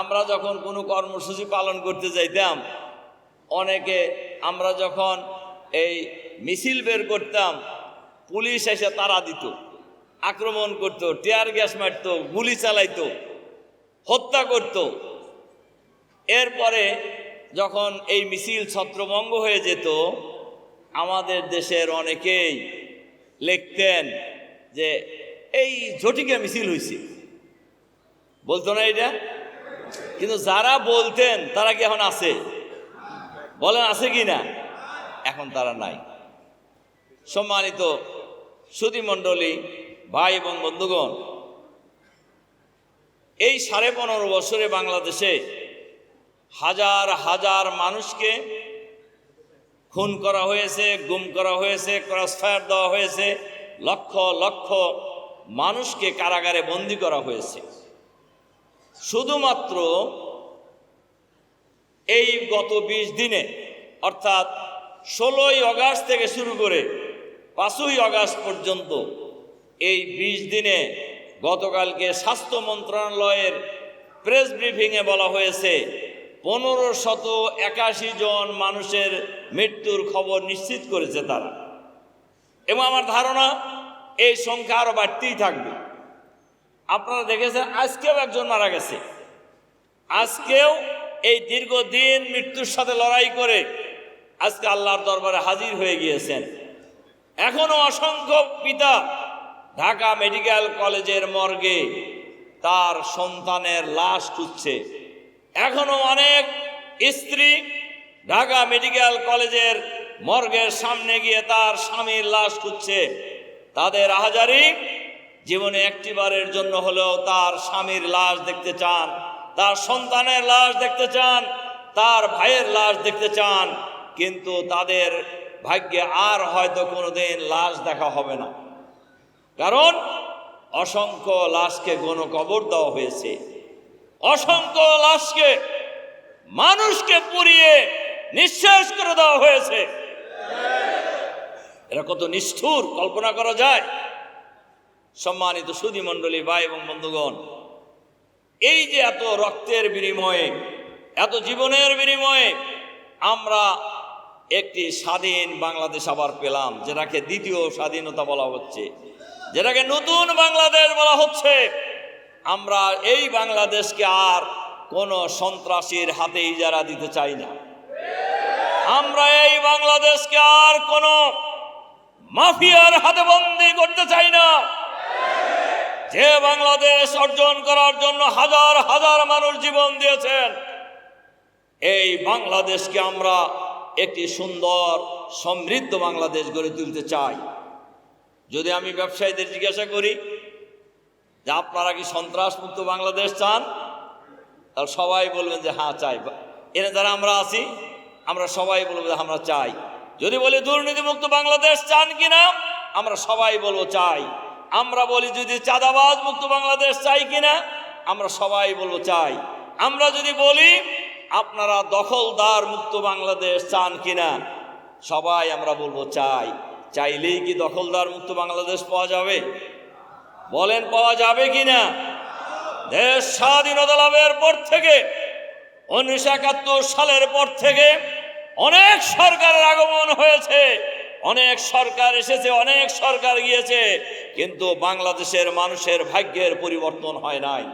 আমরা যখন কোনো কর্মসূচি পালন করতে যাইতাম, অনেকে আমরা যখন এই মিছিল বের করতাম, পুলিশ এসে তারা দিত, আক্রমণ করত, টিয়ার গ্যাস মারত, গুলি চালাইতো, হত্যা করত। এরপরে যখন এই মিছিল ছত্রভঙ্গ হয়ে যেত, আমাদের দেশের অনেকেই লিখতেন যে, এই ঝটিকা মিছিল হয়েছে বলতো না এটা? কিন্তু যারা বলতেন, তারা কি এখন আছে? বলেন, আছে কি না? এখন তারা নাই। সম্মানিত সুধীমণ্ডলী ভাই এবং বন্ধুগণ, এই সাড়ে পনেরো বছরে বাংলাদেশে হাজার হাজার মানুষকে খুন করা হয়েছে, গুম করা হয়েছে ক্রসফায়ার দেওয়া হয়েছে, লক্ষ লক্ষ মানুষকে কারাগারে বন্দি করা হয়েছে। শুধুমাত্র এই গত বিশ দিনে, অর্থাৎ ষোলোই অগাস্ট থেকে শুরু করে পাঁচই অগাস্ট পর্যন্ত এই বিশ দিনে গতকালকে স্বাস্থ্য মন্ত্রণালয়ের প্রেস ব্রিফিংয়ে বলা হয়েছে, পনেরো শত একাশি জন মানুষের মৃত্যুর খবর নিশ্চিত করেছে তারা। এবং আমার ধারণা, এই সংখ্যা আরও বাড়তেই থাকবে। আপনারা দেখেছেন আজকেও একজন মারা গেছে। আজকেও এই দীর্ঘদিন মৃত্যুর সাথে লড়াই করে আজকে আল্লাহর দরবারে হাজির হয়ে গিয়েছেন। এখনও অসংখ্য পিতা ঢাকা মেডিকেল কলেজের মর্গে তার সন্তানের লাশ খুঁজছে। এখনও অনেক স্ত্রী ঢাকা মেডিকেল কলেজের মর্গের সামনে গিয়ে তার স্বামীর লাশ খুঁজছে। তাদের আহাজারি জীবনে একটিবারের জন্য হলেও তার স্বামীর লাশ দেখতে চান, তার সন্তানের লাশ দেখতে চান, তার ভাইয়ের লাশ দেখতে চান, কিন্তু তাদের ভাগ্যে আর হয়তো কোনোদিন লাশ দেখা হবে না। কারণ অসংখ্য লাশকে গণ কবর দেওয়া হয়েছে। অসংখ্য লাশকে মানুষকে পুড়িয়ে নিঃশেষ করে দেওয়া হয়েছে। এরা কত নিষ্ঠুর, কল্পনা করা যায়? সম্মানিত সুধী মণ্ডলী ভাই এবং বন্ধুগণ, এই যে এত রক্তের বিনিময়ে, এত জীবনের বিনিময়ে আমরা একটি স্বাধীন বাংলাদেশ আবার পেলাম, যেটাকে দ্বিতীয় স্বাধীনতা বলা হচ্ছে, যেটাকে নতুন বাংলাদেশ বলা হচ্ছে। আমরা এই বাংলাদেশকে আর কোনো সন্ত্রাসীর হাতে ইজারা দিতে চাই না। আমরা এই বাংলাদেশকে আর কোনো মাফিয়ার হাতে বন্দি করতে চাই না। যে বাংলাদেশ অর্জন করার জন্য হাজার হাজার মানুষ জীবন দিয়েছেন, এই বাংলাদেশকে আমরা একটি সুন্দর, সমৃদ্ধ বাংলাদেশ গড়ে তুলতে চাই। যদি আমি ব্যবসায়ীদের জিজ্ঞাসা করি যে আপনারা কি সন্ত্রাস মুক্ত বাংলাদেশ চান? তাহলে সবাই বলবেন যে হ্যাঁ চাই। এনে যারা আমরা আছি, আমরা সবাই বলব যে আমরা চাই। যদি বলি দুর্নীতিমুক্ত বাংলাদেশ চান কিনা, আমরা সবাই বলব চাই। আমরা বলি যদি চাঁদাবাজ মুক্ত বাংলাদেশ চাই কিনা, আমরা সবাই বলব চাই। আমরা যদি বলি আপনারা দখলদার মুক্ত বাংলাদেশ চান কিনা, সবাই আমরা বলব চাই। চাইলেই কি দখলদার মুক্ত বাংলাদেশ পাওয়া যাবে? বলেন পাওয়া যাবে কিনা? দেশ স্বাধীনতা লাভের পর থেকে, উনিশশো একাত্তর সালের পর থেকে অনেক সরকারের আগমন হয়েছে। অনেক সরকার এসেছে, অনেক সরকার গিয়েছে, কিন্তু বাংলাদেশের মানুষের ভাগ্যের পরিবর্তন হয় নাই।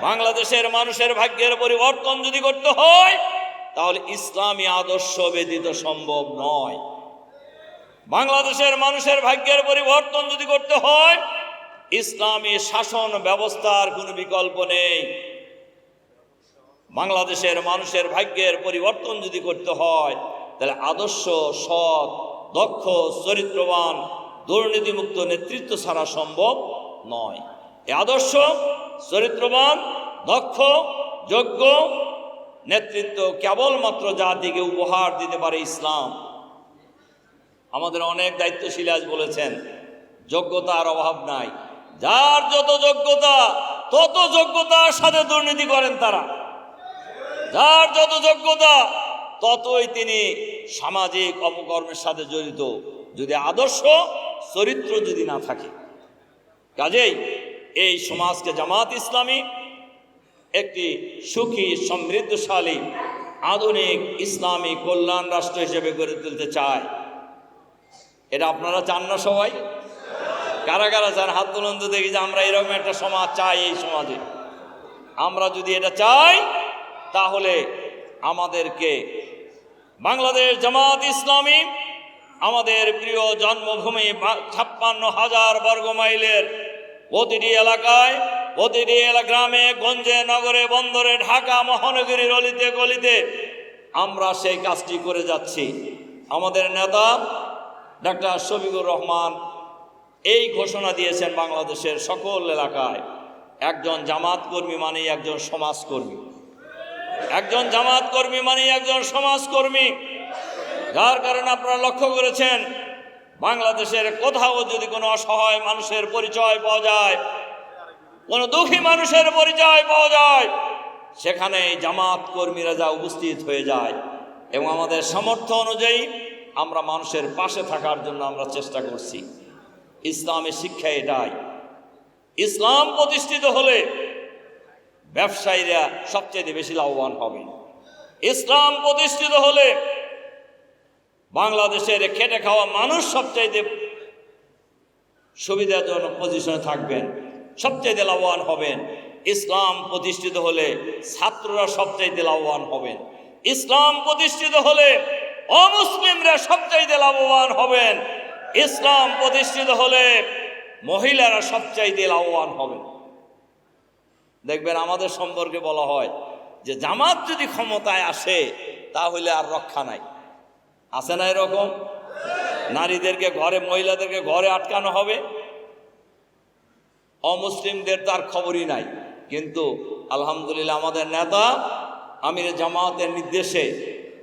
বাংলাদেশের মানুষের ভাগ্যের পরিবর্তন যদি করতে হয়, তাহলে ইসলামী আদর্শ ব্যতীত সম্ভব নয়। বাংলাদেশের মানুষের ভাগ্যের পরিবর্তন যদি করতে হয়, ইসলামী শাসন ব্যবস্থার কোনো বিকল্প নেই। বাংলাদেশের মানুষের ভাগ্যের পরিবর্তন যদি করতে হয়, তাহলে আদর্শ সৎ দক্ষ, চরিত্রবান, দুর্নীতিমুক্ত নেতৃত্ব ছাড়া সম্ভব নয়। এ আদর্শ, চরিত্রবান, দক্ষ, যোগ্য নেতৃত্ব কেবলমাত্র জাতিকে উপহার দিতে পারে ইসলাম। আমাদের অনেক দায়িত্বশীল আজ বলেছেন, যোগ্যতার অভাব নাই। যার যত যোগ্যতা, তত যোগ্যতার সাথে দুর্নীতি করেন তারা। যার যত যোগ্যতা ততই তিনি সামাজিক অপকর্মের সাথে জড়িত। যদি আদর্শ, চরিত্র যদি না থাকে। কাজেই এই সমাজকে জামাত ইসলামী একটি সুখী, সমৃদ্ধশালী, আধুনিক ইসলামী কল্যাণ রাষ্ট্র হিসেবে গড়ে তুলতে চায়। এটা আপনারা চান না সবাই? কারা কারা চান? হাত তুলন তো দেখি যে আমরা এরকম একটা সমাজ চাই এই সমাজে। আমরা যদি এটা চাই, তাহলে আমাদেরকে বাংলাদেশ জামাত ইসলামী আমাদের প্রিয় জন্মভূমি ছাপ্পান্ন হাজার বর্গ মাইলের প্রতিটি এলাকায়, প্রতিটি গ্রামে, গঞ্জে, নগরে, বন্দরে, ঢাকা মহানগরীর অলিতে গলিতে আমরা সেই কাজটি করে যাচ্ছি। আমাদের নেতা ডাক্তার শফিকুর রহমান এই ঘোষণা দিয়েছেন বাংলাদেশের সকল এলাকায়। একজন জামাত কর্মী মানেই একজন সমাজকর্মী। একজন জামাত কর্মী মানেই একজন সমাজকর্মী যার কারণে আপনারা লক্ষ্য করেছেন, বাংলাদেশের কোথাও যদি কোনো অসহায় মানুষের পরিচয় পাওয়া যায়, কোনো দুঃখী মানুষের পরিচয় পাওয়া যায় সেখানে জামাত কর্মীরা যা উপস্থিত হয়ে যায়। এবং আমাদের সামর্থ্য অনুযায়ী আমরা মানুষের পাশে থাকার জন্য আমরা চেষ্টা করছি। ইসলামের শিক্ষা এটাই। ইসলাম প্রতিষ্ঠিত হলে ব্যবসায়ীরা সবচেয়ে বেশি লাভবান হবে। ইসলাম প্রতিষ্ঠিত হলে বাংলাদেশের খেটে খাওয়া মানুষ সবচাইতে সুবিধাজনক পজিশনে থাকবেন, সবচাইতে লাভবান হবেন। ইসলাম প্রতিষ্ঠিত হলে ছাত্ররা সবচাইতে লাভবান হবেন। ইসলাম প্রতিষ্ঠিত হলে অমুসলিমরা সবচাইতে লাভবান হবেন। ইসলাম প্রতিষ্ঠিত হলে মহিলারা সবচাইতে লাভবান হবেন। দেখবেন আমাদের সম্পর্কে বলা হয় যে জামাত যদি ক্ষমতায় আসে, তাহলে আর রক্ষা নাই। আছে না এরকম? নারীদেরকে ঘরে, মহিলাদেরকে ঘরে আটকানো হবে? অমুসলিমদের তার খবরই নাই। কিন্তু আলহামদুলিল্লাহ আমাদের নেতা আমির জামাতের নির্দেশে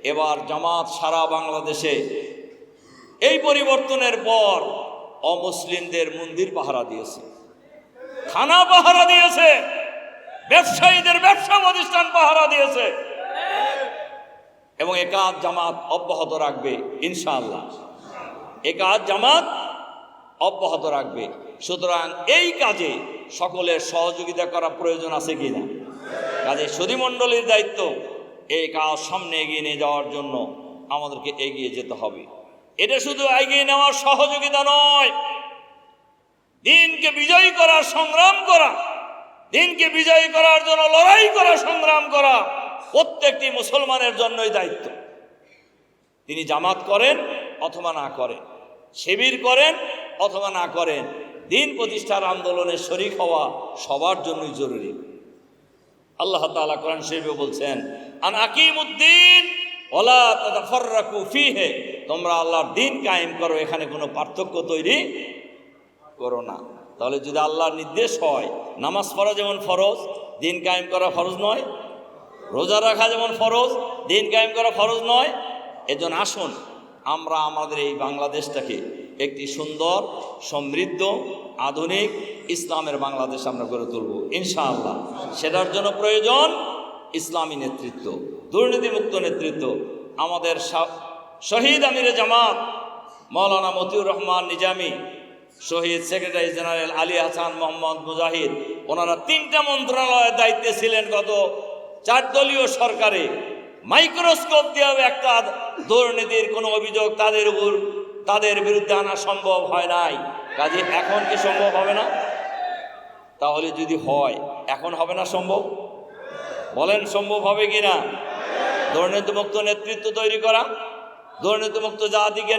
এবার জামাত সারা বাংলাদেশে এই পরিবর্তনের পর অমুসলিমদের মন্দির পাহারা দিয়েছে। থানা পাহারা দিয়েছে। ব্যবসায়ীদের ব্যবসা প্রতিষ্ঠান পাহারা দিয়েছে। এবং এ কাজ জামাত অব্যাহত রাখবে, ইনশাআল্লাহ। এ কাজ জামাত অব্যাহত রাখবে। সুতরাং এই কাজে সকলের সহযোগিতা করা প্রয়োজন আছে কিনা? কাজে সদীমণ্ডলীর দায়িত্ব এই কাজ সামনে এগিয়ে নিয়ে যাওয়ার জন্য আমাদেরকে এগিয়ে যেতে হবে। এটা শুধু এগিয়ে নেওয়ার সহযোগিতা নয়, দিনকে বিজয়ী করা সংগ্রাম করা দিনকে বিজয়ী করার জন্য, লড়াই করা, সংগ্রাম করা প্রত্যেকটি মুসলমানের জন্যই দায়িত্ব। তিনি জামাত করেন অথবা না করেন, শিবির করেন অথবা না করেন, দিন প্রতিষ্ঠার আন্দোলনে শরিক হওয়া সবার জন্যই জরুরি। আল্লাহ তাআলা কোরআন শরীফে বলছেন, আন আকিমুদ্দিন ওলা তাতাফাররাকু ফিহে তোমরা আল্লাহর দিন কায়েম করো, এখানে কোনো পার্থক্য তৈরি করো না। তাহলে যদি আল্লাহর নির্দেশ হয়, নামাজ পড়া যেমন ফরজ, দিন কায়েম করা ফরজ নয়, রোজা রাখা যেমন ফরজ, দিন কায়েম করা ফরজ নয়, এজন্য আসুন আমরা আমাদের এই বাংলাদেশটাকে একটি সুন্দর, সমৃদ্ধ, আধুনিক ইসলামের বাংলাদেশ আমরা গড়ে তুলব। ইনশাআল্লাহ। সেটার জন্য প্রয়োজন ইসলামী নেতৃত্ব, দুর্নীতিমুক্ত নেতৃত্ব। আমাদের শহীদ আমিরে জামাত, মৌলানা মতিউর রহমান নিজামী শহীদ সেক্রেটারি জেনারেল আলী হাসান মোহাম্মদ মুজাহিদ, ওনারা তিনটা মন্ত্রণালয়ের দায়িত্বে ছিলেন গত চার দলীয় সরকারে। মাইক্রোস্কোপ দিয়েও একটা দুর্নীতির কোনো অভিযোগ তাদের উপর, তাদের বিরুদ্ধে আনা সম্ভব হয় নাই। কাজে এখন কি সম্ভব হবে না? তাহলে যদি হয়, এখন হবে না সম্ভব? বলেন সম্ভব হবে কি না দুর্নীতিমুক্ত নেতৃত্ব তৈরি করা, দুর্নীতিমুক্ত জাতিকে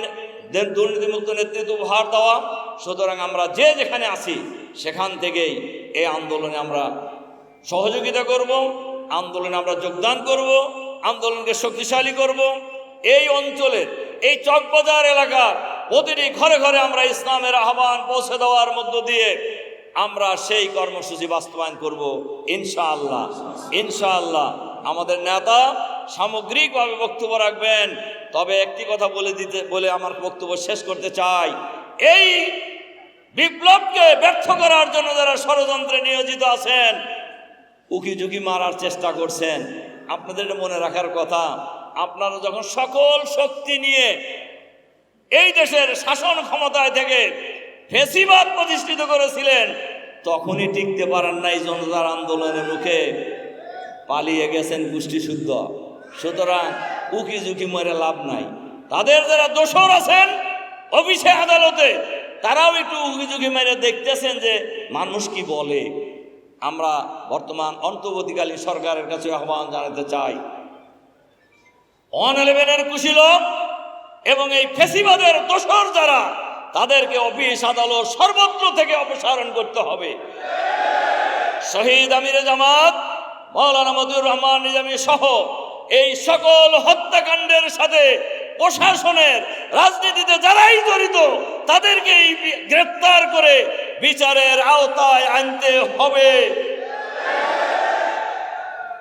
দুর্নীতিমুক্ত নেতৃত্ব উপহার দেওয়া সুতরাং আমরা যে যেখানে আছি, সেখান থেকেই এই আন্দোলনে আমরা সহযোগিতা করব, আন্দোলনে আমরা যোগদান করব, আন্দোলনকে শক্তিশালী করব। এই অঞ্চলের, এই চকবাজার এলাকার প্রতিটি ঘরে ঘরে আমরা ইসলামের আহ্বান পৌঁছে দেওয়ার মধ্য দিয়ে আমরা সেই কর্মসূচি বাস্তবায়ন করব, ইনশাআল্লাহ। ইনশাআল্লাহ। আমাদের নেতা সামগ্রিকভাবে বক্তব্য রাখবেন। তবে একটি কথা বলে দিতে, বলে আমার বক্তব্য শেষ করতে চাই। এই বিপ্লবকে ব্যর্থ করার জন্য যারা ষড়যন্ত্রে নিয়োজিত আছেন, উকি ঝুঁকি মারার চেষ্টা করছেন। আপনাদের মনে রাখার কথা, আপনারা যখন সকল শক্তি নিয়ে এই দেশের শাসন ক্ষমতায় থেকে ফেসিবাদ প্রতিষ্ঠিত করেছিলেন, তখনই টিকতে পারেন নাই জনতার আন্দোলনের মুখে। পালিয়ে গেছেন গোষ্ঠী শুদ্ধ। সুতরাং উকি ঝুঁকি মরে লাভ নাই। তাদের যারা দোষর আছেন অফিসে আদালতে। তারাও একটু ঝুঁকি মেরে দেখতেছেন যে, মানুষ কি বলে? আমরা বর্তমান অন্তর্বর্তীকালীন সরকারের কাছে আহ্বান জানাতে চাই। ওয়ান ইলেভেনের কুশীলক এবং এই ফেসিবাদের দোষর যারা, তাদেরকে অফিস আদালত সর্বত্র থেকে অপসারণ করতে হবে। শহীদ আমিরে জামাত, মৌলানা মদুর রহমান নিজামী সহ এই সকল হত্যাকাণ্ডের সাথে প্রশাসনের রাজনীতিতে যারাই জড়িত, তাদেরকে এই বি- গ্রেপ্তার করে বিচারের আওতায় আনতে হবে।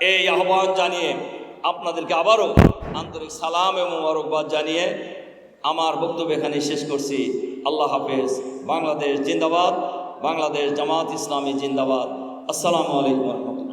এই আহ্বান জানিয়ে আপনাদেরকে আবারও আন্তরিক সালাম এবং মোবারকবাদ জানিয়ে আমার বক্তব্য এখানে শেষ করছি। আল্লাহ হাফেজ। বাংলাদেশ জিন্দাবাদ, বাংলাদেশ জামাত ইসলামী জিন্দাবাদ। আসসালামু আলাইকুম